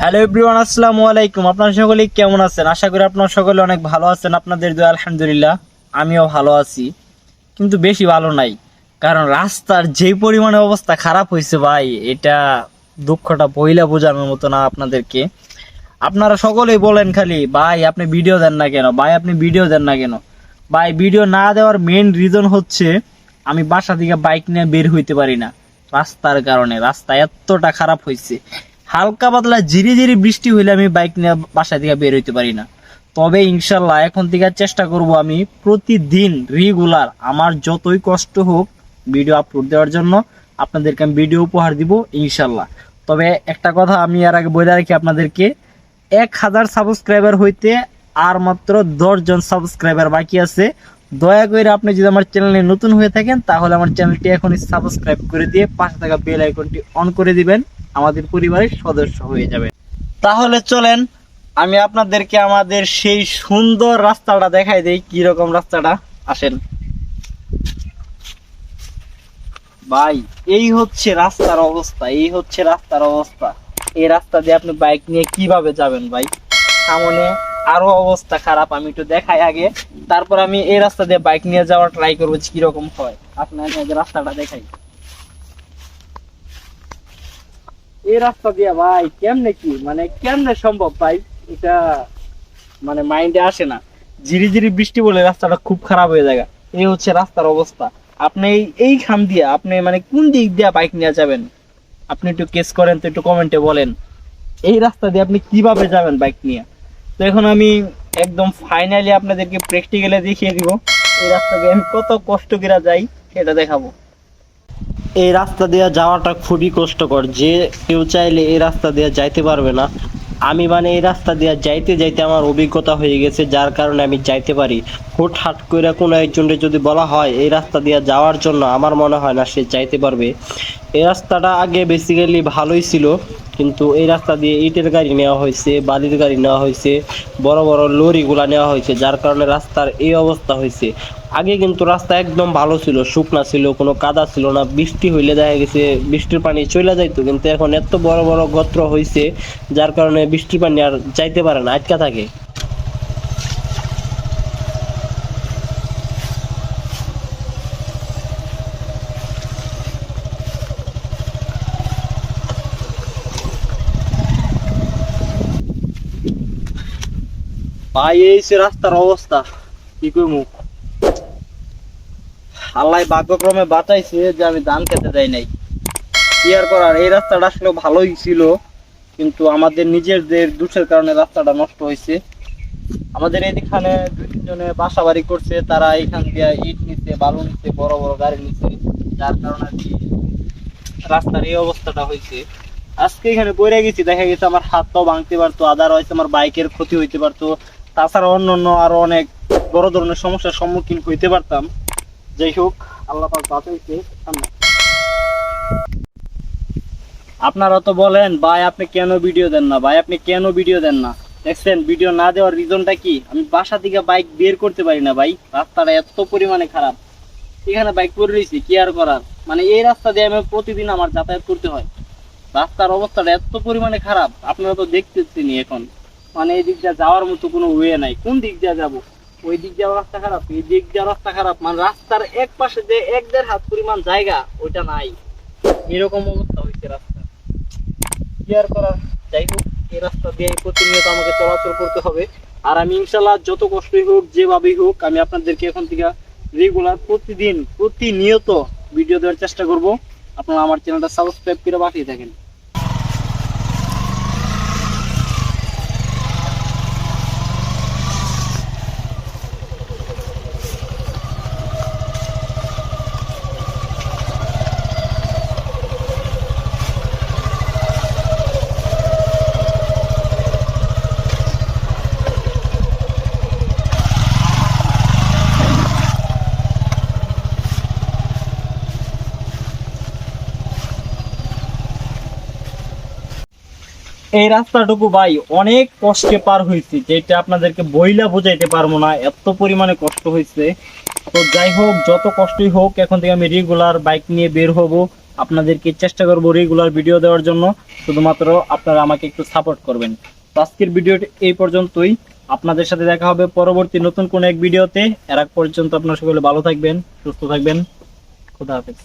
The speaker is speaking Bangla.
হ্যালো এভরিওয়ান আসসালামু আলাইকুম। আপনারা সকলে কেমন আছেন? আশা করি আপনারা সকলে অনেক ভালো আছেন। আপনাদের দোয়া, আলহামদুলিল্লাহ, আমিও ভালো আছি। কিন্তু বেশি ভালো নাই। কারণ রাস্তার যে পরিমাণে অবস্থা খারাপ হয়েছে ভাই, এটা দুঃখটা বইলা বোঝানোর মতো না আপনাদেরকে। আপনারা সকলেই বলেন খালি, ভাই, আপনি ভিডিও দেন না কেন? ভাই, আপনি ভিডিও দেন না কেন? ভাই ভিডিও না দেওয়ার মেন রিজন হচ্ছে, আমি বাসা থেকে বাইক নিয়ে বের হইতে পারি না। রাস্তার কারণে, রাস্তা এতটা খারাপ হয়েছে হালকা পাতলা ঝিরি ঝিরি বৃষ্টি হইলে আমি বাইক নিয়ে বাসা থেকে বের হইতে পারি না। তবে ইনশাল্লাহ এখন থেকে চেষ্টা করব আমি প্রতিদিন রেগুলার আমার যতই কষ্ট হোক ভিডিও আপলোড দেওয়ার জন্য আপনাদেরকে আমি ভিডিও উপহার দিব ইনশাল্লাহ। তবে একটা কথা আমি আর আগে বলে রাখি আপনাদেরকে, এক হাজার সাবস্ক্রাইবার হইতে আর মাত্র দশজন সাবস্ক্রাইবার বাকি আছে। দয়া করে আপনি যদি আমার চ্যানেলে নতুন হয়ে থাকেন, তাহলে আমার চ্যানেলটি এখনই সাবস্ক্রাইব করে দিয়ে পাশে থাকা বেল আইকনটি অন করে দিবেন। আমাদের পরিবারের সদস্য হয়ে যাবে। তাহলে চলেন, আমি আপনাদেরকে আমাদের সেই সুন্দর রাস্তাটা দেখাই দেই কি রকম রাস্তাটা। আসেন। ভাই, এই হচ্ছে রাস্তার অবস্থা, এই হচ্ছে রাস্তার অবস্থা। এই রাস্তা দিয়ে আপনি বাইক নিয়ে কীভাবে যাবেন ভাই? সামনে আরও অবস্থা খারাপ, আমি একটু দেখাই আগে। তারপর আমি এই রাস্তা দিয়ে বাইক নিয়ে যাওয়ার ট্রাই করব কীরকম হয়। আপনাকে আগে রাস্তাটা দেখাই। এই রাস্তা দিয়ে ভাই, কেমনে কি? মানে কেমনে সম্ভব ভাই? এটা মানে মাইন্ডে আসে না। ঝিরি ঝিরি বৃষ্টি বলে রাস্তাটা খুব খারাপ হয়ে যায় এই হচ্ছে রাস্তার অবস্থা। আপনি এই- খাম দিয়ে আপনি মানে কোন দিক দিয়ে বাইক নিয়ে যাবেন? আপনি একটু কেস করেন তো একটু কমেন্টে বলেন। এই রাস্তা দিয়ে আপনি কীভাবে যাবেন বাইক নিয়ে? তো এখন আমি একদম ফাইনালি আপনাদেরকে প্র্যাকটিক্যালে দেখিয়ে দিব। এই রাস্তা দিয়ে আমি কত কষ্ট করে যাই, সেটা দেখাবো। এই রাস্তা দিয়ে যাওয়াটা খুবই কষ্টকর। যে কেউ চাইলে এই রাস্তা দিয়ে যাইতে পারবে না। আমি মানে এই রাস্তা দিয়ে যাইতে যাইতে আমার অভিজ্ঞতা হয়ে গেছে, যার কারণে আমি যাইতে পারি। হুট হাট করে কোনো একজনকে যদি বলা হয়, এই রাস্তা দিয়ে যাওয়ার জন্য আমার মনে হয় না সে যাইতে পারবে। এই রাস্তাটা আগে বেসিক্যালি ভালোই ছিল, কিন্তু এই রাস্তা দিয়ে ইটের গাড়ি নেওয়া হয়েছে, বালির গাড়ি নেওয়া হয়েছে, বড় বড় লরিগুলা নেওয়া হয়েছে, যার কারণে রাস্তার এই অবস্থা হয়েছে। আগে কিন্তু রাস্তা একদম ভালো ছিল, শুকনা ছিল, কোনো কাদা ছিল না, বৃষ্টি হইলে দেখা গেছে বৃষ্টির পানি চলে যাইতো, কিন্তু এখন এত বড় বড় গত্র হয়েছে যার কারণে বৃষ্টির পানি আর যাইতে পারে না, আটকা থাকে। ভাই, এই রাস্তার অবস্থা, কি কইমু? আল্লাহ ভাগ্যক্রমে বাঁচাইছে যে আমি ধান খেতে যাই নাই। কি আর করার? এই রাস্তাটা আসলে ভালোই ছিল, কিন্তু আমাদের নিজেদের দোষের কারণে রাস্তাটা নষ্ট হয়েছে। আমাদের এখানে দুই তিনজনে বাসা বাড়ি করছে, তারা এখান দিয়ে ইট নিচ্ছে, বালু নিচ্ছে, বড় বড় গাড়ি নিচ্ছে, যার কারণে কি রাস্তার এই অবস্থাটা হয়েছে। আজকে এখানে পড়ে গেছি, দেখা গেছে আমার হাতটাও ভাঙতে পারতো আদার হয়তো আমার বাইকের ক্ষতি হইতে পারতো। তাছাড়া অন্য অন্য আরও অনেক বড় ধরনের সমস্যার সম্মুখীন হইতে পারতাম। যাই হোক, আল্লাহ পাক বাঁচাইছে আপনারা তো বলেন, ভাই, আপনি কেন ভিডিও দেন না? ভাই, আপনি কেন ভিডিও দেন না? দেখছেন, ভিডিও না দেওয়ার রিজনটা কি? আমি বাসা থেকে বাইক বের করতে পারি না, ভাই। রাস্তাটা এত পরিমাণে খারাপ। এখানে বাইক পরে রয়েছি, কি আর করার? মানে এই রাস্তা দিয়ে আমি প্রতিদিন আমার যাতায়াত করতে হয়। রাস্তার অবস্থাটা এত পরিমাণে খারাপ, আপনারা তো দেখতেছেনি এখন। মানে এই দিক দিয়ে যাওয়ার মতো কোনো ওয়ে নাই। কোন দিক দিয়ে যাব? ওই দিক দিয়ে রাস্তা খারাপ, এই দিক দিয়ে রাস্তা খারাপ। মানে রাস্তার এক পাশে যে এক দেড় হাত পরিমাণ জায়গা, ওইটা নাই। এরকম অবস্থা হয়েছে রাস্তা কি আর করার? যাই হোক, এই রাস্তা দিয়ে প্রতিনিয়ত আমাকে চলাচল করতে হবে। আর আমি ইনশাল্লাহ যত কষ্টই হোক, যেভাবেই হোক, আমি আপনাদেরকে এখন থেকে রেগুলার প্রতিদিন, প্রতিনিয়ত ভিডিও দেওয়ার চেষ্টা করব। আপনারা আমার চ্যানেলটা সাবস্ক্রাইব করে পাঠিয়ে থাকেন। এই রাস্তাটুকু ভাই অনেক কষ্টে পার হয়েছে, যেটা আপনাদেরকে বইলা বোঝাইতে পারব না, এত পরিমাণে কষ্ট হয়েছে। তো যাই হোক, যত কষ্টই হোক, এখন থেকে আমি রেগুলার বাইক নিয়ে বের হব। আপনাদেরকে চেষ্টা করব রেগুলার ভিডিও দেওয়ার জন্য। শুধুমাত্র আপনারা আমাকে একটু সাপোর্ট করবেন। তো আজকের ভিডিওটি এই পর্যন্তই। আপনাদের সাথে দেখা হবে পরবর্তী নতুন কোন এক ভিডিওতে এর আগ পর্যন্ত আপনারা সকলে ভালো থাকবেন, সুস্থ থাকবেন। খুদা হাফেজ।